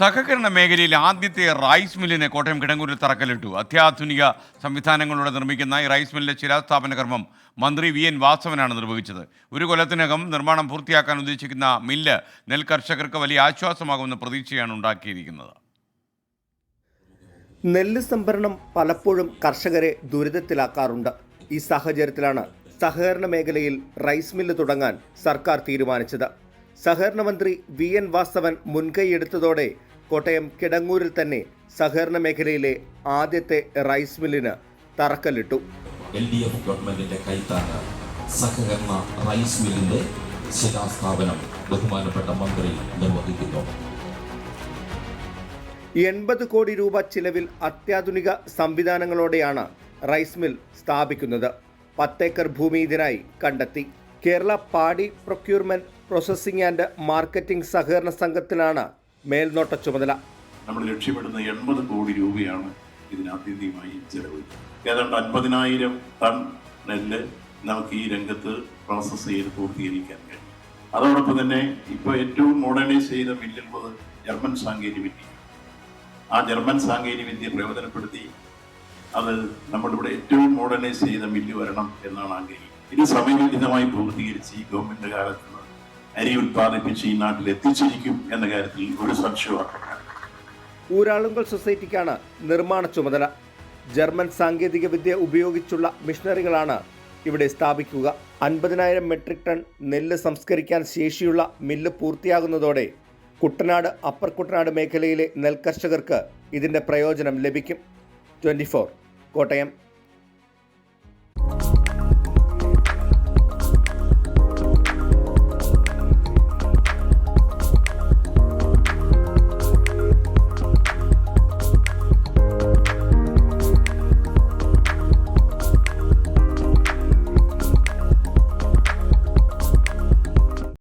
സഹകരണ മേഖലയിൽ ആദ്യത്തെ റൈസ് മില്ലിനെ കോട്ടയം കിടങ്ങൂരിൽ തറക്കല്ലിട്ടു. അത്യാധുനിക സംവിധാനങ്ങളോടെ നിർമ്മിക്കുന്ന ഈ റൈസ് മില്ലിലെ ശിലാസ്ഥാപന കർമ്മം മന്ത്രി വി എൻ വാസവനാണ് നിർവഹിച്ചത്. ഒരു കൊല്ലത്തിനകം നിർമ്മാണം പൂർത്തിയാക്കാൻ ഉദ്ദേശിക്കുന്ന മില്ല് നെൽ കർഷകർക്ക് വലിയ ആശ്വാസമാകുമെന്ന പ്രതീക്ഷയാണ് ഉണ്ടാക്കിയിരിക്കുന്നത്. നെല്ല് സംഭരണം പലപ്പോഴും കർഷകരെ ദുരിതത്തിലാക്കാറുണ്ട്. ഈ സാഹചര്യത്തിലാണ് സഹകരണ മേഖലയിൽ റൈസ് മില്ല് തുടങ്ങാൻ സർക്കാർ തീരുമാനിച്ചത്. സഹകരണ മന്ത്രി വി എൻ വാസവൻ മുൻകൈയെടുത്തതോടെ കോട്ടയം കിടങ്ങൂരിൽ തന്നെ സഹകരണ മേഖലയിലെ ആദ്യത്തെ റൈസ് മില്ലിന് തറക്കല്ലിട്ടു. എൽ ഡി എഫ് ഗവൺമെന്റിന്റെ കൈത്താങ്ങ് സഹകരണ റൈസ് മില്ലിന്റെ ശിലാസ്ഥാപനം ബഹുമാനപ്പെട്ട മന്ത്രി നിർവഹിക്കുന്നു. എൺപത് കോടി രൂപ ചിലവിൽ അത്യാധുനിക സംവിധാനങ്ങളോടെയാണ് റൈസ് മിൽ സ്ഥാപിക്കുന്നത്. പത്തേക്കർ ഭൂമി ഇതിനായി കണ്ടെത്തി. കേരള പാടി പ്രൊക്യൂർമെന്റ് പ്രോസസ്സിംഗ് ആൻഡ് മാർക്കറ്റിംഗ് സഹകരണ സംഘത്തിനാണ് മേൽനോട്ട ചുമതല. നമ്മൾ ലക്ഷ്യമിടുന്ന എൺപത് കോടി രൂപയാണ് ഇതിനാദ്യമായി ചെലവഴിക്കുന്നത് ഏതാണ്ട് അൻപതിനായിരം ടൺ നെല്ല് നമുക്ക് ഈ രംഗത്ത് പ്രോസസ്സ് ചെയ്ത് പൂർത്തീകരിക്കാൻ കഴിയും. അതോടൊപ്പം തന്നെ ഇപ്പോൾ ഏറ്റവും മോഡേണൈസ് ചെയ്ത മില്ലുള്ളത് ജർമ്മൻ സാങ്കേതികവിദ്യ ആ ജർമ്മൻ സാങ്കേതികവിദ്യ പ്രയോജനപ്പെടുത്തി അത് നമ്മളിവിടെ ഏറ്റവും മോഡേണൈസ് ചെയ്ത മില്ല് വരണം എന്നാണ് ആഗ്രഹിക്കുന്നത് ഇത് സമയബന്ധിതമായി പൂർത്തീകരിച്ച് ഈ ഗവൺമെന്റ് കാലത്ത് അരി ഉത്പാദിപ്പിച്ച് ഈ നാട്ടിൽ എത്തിച്ചിരിക്കും എന്ന കാര്യത്തിൽ ഒരു സംശയവും ഊരാളുങ്കൽ സൊസൈറ്റിക്കാണ് നിർമ്മാണ ചുമതല. ജർമ്മൻ സാങ്കേതിക വിദ്യ ഉപയോഗിച്ചുള്ള മിഷനറികളാണ് ഇവിടെ സ്ഥാപിക്കുക. അൻപതിനായിരം മെട്രിക് ടൺ നെല്ല് സംസ്കരിക്കാൻ ശേഷിയുള്ള മില്ല് പൂർത്തിയാകുന്നതോടെ കുട്ടനാട് അപ്പർ കുട്ടനാട് മേഖലയിലെ നെൽകർഷകർക്ക് ഇതിന്റെ പ്രയോജനം ലഭിക്കും. ട്വന്റി കോട്ടയം.